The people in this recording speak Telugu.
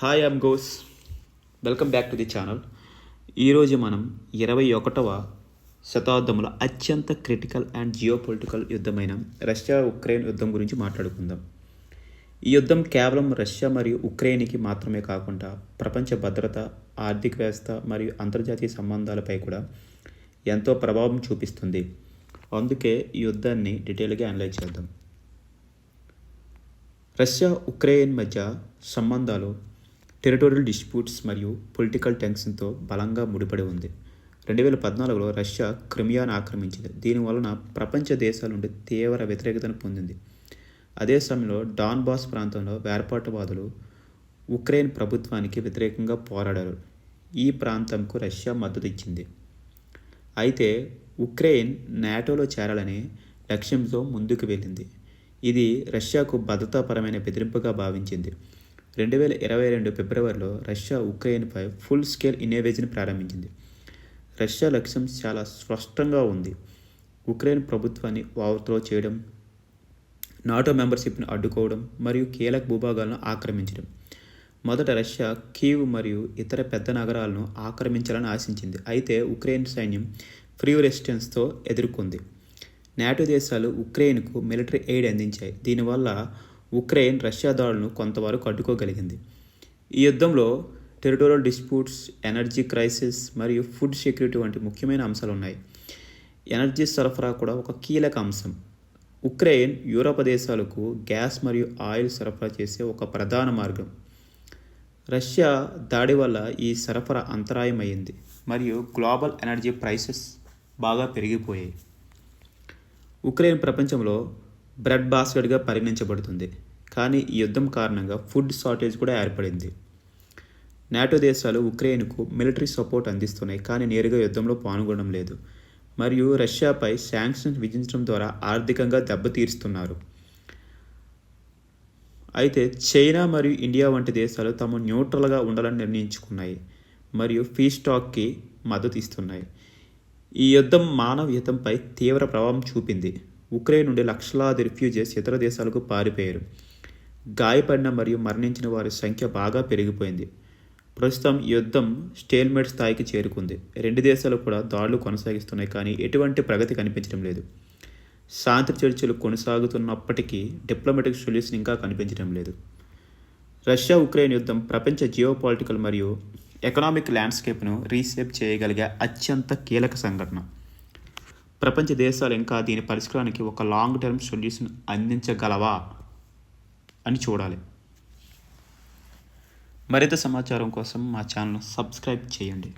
Hi I'm goes welcome back to the channel ఈరోజు మనం ఇరవై ఒకటవ శతాబ్దంలో అత్యంత క్రిటికల్ అండ్ జియో పొలిటికల్ యుద్ధమైన రష్యా ఉక్రెయిన్ యుద్ధం గురించి మాట్లాడుకుందాం. ఈ యుద్ధం కేవలం రష్యా మరియు ఉక్రెయిన్కి మాత్రమే కాకుండా ప్రపంచ భద్రత ఆర్థిక వ్యవస్థ మరియు అంతర్జాతీయ సంబంధాలపై కూడా ఎంతో ప్రభావం చూపిస్తుంది. అందుకే ఈ యుద్ధాన్ని డీటెయిల్గా అనలైజ్ చేద్దాం. రష్యా ఉక్రెయిన్ మధ్య సంబంధాలు టెరిటోరియల్ డిస్ప్యూట్స్ మరియు పొలిటికల్ టెన్షన్తో బలంగా ముడిపడి ఉంది. రెండు వేల పద్నాలుగులో రష్యా క్రిమియాను ఆక్రమించింది. దీనివలన ప్రపంచ దేశాల నుండి తీవ్ర వ్యతిరేకతను పొందింది. అదే సమయంలో డాన్బాస్ ప్రాంతంలో వేర్పాటువాదులు ఉక్రెయిన్ ప్రభుత్వానికి వ్యతిరేకంగా పోరాడారు. ఈ ప్రాంతంకు రష్యా మద్దతు ఇచ్చింది. అయితే ఉక్రెయిన్ నాటోలో చేరాలనే లక్ష్యంతో ముందుకు వెళ్ళింది. ఇది రష్యాకు భద్రతాపరమైన బెదిరింపుగా భావించింది. రెండు వేల ఇరవై రెండు ఫిబ్రవరిలో రష్యా ఉక్రెయిన్పై ఫుల్ స్కేల్ ఇన్వేజన్ ప్రారంభించింది. రష్యా లక్ష్యం చాలా స్పష్టంగా ఉంది. ఉక్రెయిన్ ప్రభుత్వాన్ని ఓవర్త్రో చేయడం నాటో మెంబర్షిప్ను అడ్డుకోవడం మరియు కీలక భూభాగాలను ఆక్రమించడం. మొదట రష్యా కీవ్ మరియు ఇతర పెద్ద నగరాలను ఆక్రమించాలని ఆశించింది. అయితే ఉక్రెయిన్ సైన్యం ఫ్రీ రెసిస్టెన్స్తో ఎదుర్కొంది. నాటో దేశాలు ఉక్రెయిన్కు మిలిటరీ ఎయిడ్ అందించాయి. దీనివల్ల ఉక్రెయిన్ రష్యా దాడులను కొంతవరకు అడ్డుకోగలిగింది. ఈ యుద్ధంలో టెరిటోరియల్ డిస్ప్యూట్స్ ఎనర్జీ క్రైసిస్ మరియు ఫుడ్ సెక్యూరిటీ వంటి ముఖ్యమైన అంశాలు ఉన్నాయి. ఎనర్జీ సరఫరా కూడా ఒక కీలక అంశం. ఉక్రెయిన్ యూరోప్ దేశాలకు గ్యాస్ మరియు ఆయిల్ సరఫరా చేసే ఒక ప్రధాన మార్గం. రష్యా దాడి వల్ల ఈ సరఫరా అంతరాయం అయింది మరియు గ్లోబల్ ఎనర్జీ ప్రైసెస్ బాగా పెరిగిపోయాయి. ఉక్రెయిన్ ప్రపంచంలో బ్రెడ్ బాస్కెట్గా పరిగణించబడుతుంది. కానీ ఈ యుద్ధం కారణంగా ఫుడ్ షార్టేజ్ కూడా ఏర్పడింది. నాటో దేశాలు ఉక్రెయిన్కు మిలిటరీ సపోర్ట్ అందిస్తున్నాయి కానీ నేరుగా యుద్ధంలో పాల్గొనడం లేదు. మరియు రష్యాపై శాంక్షన్స్ విధించడం ద్వారా ఆర్థికంగా దెబ్బతీరుస్తున్నారు. అయితే చైనా మరియు ఇండియా వంటి దేశాలు తమ న్యూట్రల్గా ఉండాలని నిర్ణయించుకున్నాయి మరియు ఫీ స్టాక్కి మద్దతు ఇస్తున్నాయి. ఈ యుద్ధం మానవ యుద్ధంపై తీవ్ర ప్రభావం చూపింది. ఉక్రెయిన్ నుండి లక్షలాది రిఫ్యూజీస్ ఇతర దేశాలకు పారిపోయారు. గాయపడిన మరియు మరణించిన వారి సంఖ్య బాగా పెరిగిపోయింది. ప్రస్తుతం యుద్ధం స్టేల్మేట్ స్థాయికి చేరుకుంది. రెండు దేశాలు కూడా దాడులు కొనసాగిస్తున్నాయి కానీ ఎటువంటి ప్రగతి కనిపించడం లేదు. శాంతి చర్చలు కొనసాగుతున్నప్పటికీ డిప్లొమాటిక్ సొల్యూషన్ ఇంకా కనిపించడం లేదు. రష్యా ఉక్రెయిన్ యుద్ధం ప్రపంచ జియోపాలిటికల్ మరియు ఎకనామిక్ ల్యాండ్స్కేప్ను రీసేప్ చేయగలిగే అత్యంత కీలక సంఘటన. ప్రపంచ దేశాలు ఇంకా దీని పరిష్కారానికి ఒక లాంగ్ టర్మ్ సొల్యూషన్ అందించగలవా అని చూడాలి. మరింత సమాచారం కోసం మా ఛానల్ సబ్స్క్రైబ్ చేయండి.